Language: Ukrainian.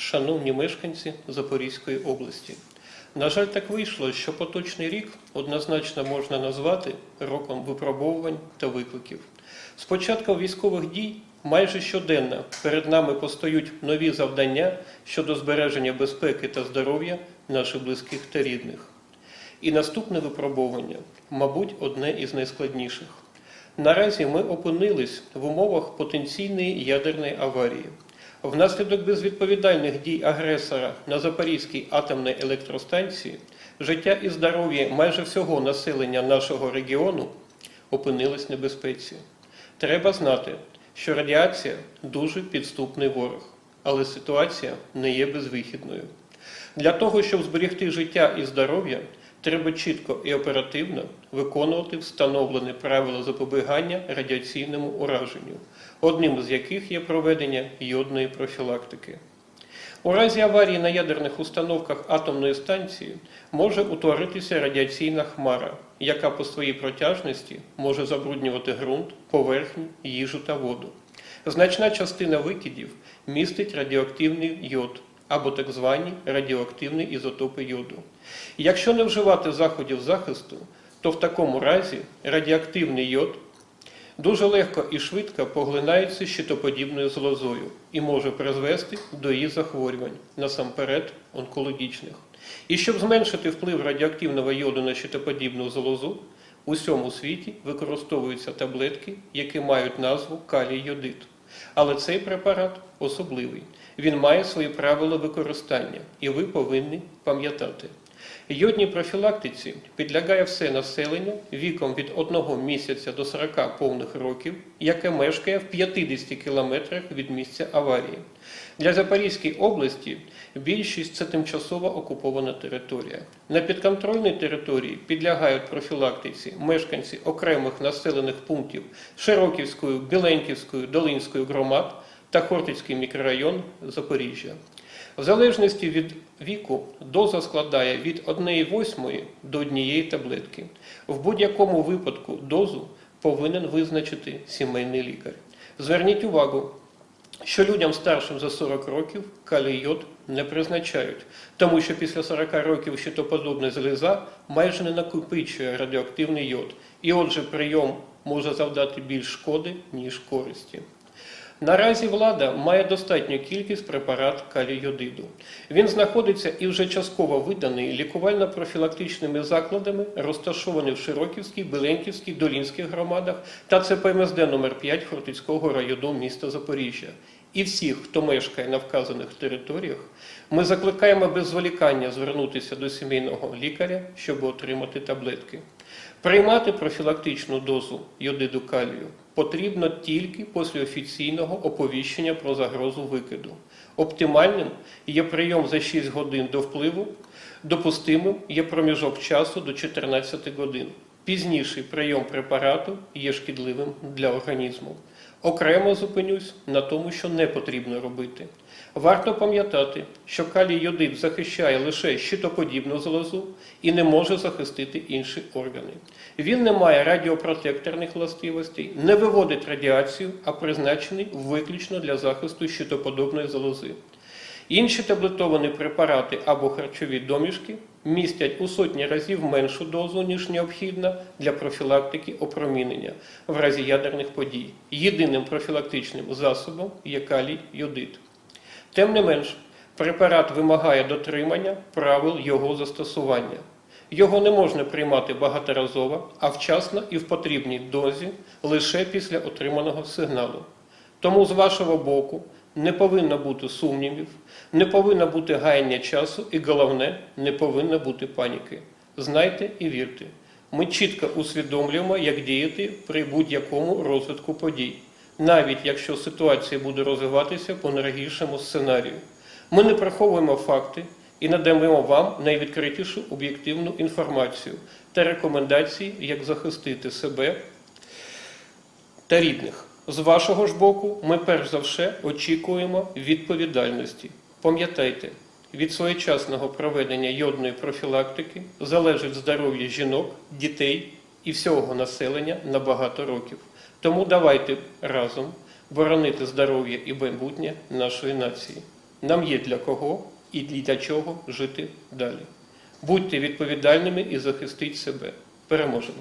шановні мешканці Запорізької області. На жаль, так вийшло, що поточний рік однозначно можна назвати роком випробовувань та викликів. З початку військових дій майже щоденно перед нами постають нові завдання щодо збереження безпеки та здоров'я наших близьких та рідних. І наступне випробовування, мабуть, одне із найскладніших. Наразі ми опинились в умовах потенційної ядерної аварії. Внаслідок безвідповідальних дій агресора на Запорізькій атомній електростанції життя і здоров'я майже всього населення нашого регіону опинились в небезпеці. Треба знати, що радіація дуже підступний ворог, але ситуація не є безвихідною. Для того, щоб зберегти життя і здоров'я, треба чітко і оперативно виконувати встановлені правила запобігання радіаційному ураженню, одним з яких є проведення йодної профілактики. У разі аварії на ядерних установках атомної станції може утворитися радіаційна хмара, яка по своїй протяжності може забруднювати ґрунт, поверхню, їжу та воду. Значна частина викидів містить радіоактивний йод або так звані радіоактивні ізотопи йоду. Якщо не вживати заходів захисту, то в такому разі радіоактивний йод дуже легко і швидко поглинається щитоподібною злозою і може призвести до її захворювань, насамперед онкологічних. І щоб зменшити вплив радіоактивного йоду на щитоподібну залозу, у всьому світі використовуються таблетки, які мають назву калій-йодит. Але цей препарат особливий. Він має свої правила використання, і ви повинні пам'ятати. Йодній профілактиці підлягає все населення віком від 1 місяця до 40 повних років, яке мешкає в 50 кілометрах від місця аварії. Для Запорізької області більшість це тимчасово окупована територія. На підконтрольній території підлягають профілактиці мешканці окремих населених пунктів Широківської, Біленьківської, Долинської громад та Хортицький мікрорайон Запоріжжя. В залежності від віку доза складає від 1,8 до 1 таблетки. В будь-якому випадку дозу повинен визначити сімейний лікар. Зверніть увагу, що людям старшим за 40 років калій-йод не призначають, тому що після 40 років щитоподобна заліза майже не накопичує радіоактивний йод, і отже прийом може завдати більш шкоди, ніж користі. Наразі влада має достатню кількість препарат калійодиду. Він знаходиться і вже частково виданий лікувально-профілактичними закладами, розташований в Широківській, Беленківській, Долінських громадах та ЦПМСД номер 5 Хортицького району міста Запоріжжя. І всіх, хто мешкає на вказаних територіях, ми закликаємо без зволікання звернутися до сімейного лікаря, щоб отримати таблетки. Приймати профілактичну дозу йодиду калію потрібно тільки після офіційного оповіщення про загрозу викиду. Оптимальним є прийом за 6 годин до впливу, допустимим є проміжок часу до 14 годин. Пізніший прийом препарату є шкідливим для організму. Окремо зупинюсь на тому, що не потрібно робити. Варто пам'ятати, що калій йодид захищає лише щитоподібну залозу і не може захистити інші органи. Він не має радіопротекторних властивостей, не виводить радіацію, а призначений виключно для захисту щитоподобної залози. Інші таблетовані препарати або харчові домішки містять у сотні разів меншу дозу, ніж необхідна для профілактики опромінення в разі ядерних подій. Єдиним профілактичним засобом є калій йодит. Тим не менш, препарат вимагає дотримання правил його застосування. Його не можна приймати багаторазово, а вчасно і в потрібній дозі лише після отриманого сигналу. Тому з вашого боку не повинно бути сумнівів, не повинно бути гаяння часу і головне, не повинно бути паніки. Знайте і вірте. Ми чітко усвідомлюємо, як діяти при будь-якому розвитку подій, навіть якщо ситуація буде розвиватися по найгіршому сценарію. Ми не приховуємо факти і надаємо вам найвідкритішу об'єктивну інформацію та рекомендації, як захистити себе та рідних. З вашого ж боку, ми перш за все очікуємо відповідальності. Пам'ятайте, від своєчасного проведення йодної профілактики залежить здоров'я жінок, дітей і всього населення на багато років. Тому давайте разом боронити здоров'я і майбутнє нашої нації. Нам є для кого і для чого жити далі. Будьте відповідальними і захистіть себе. Переможемо!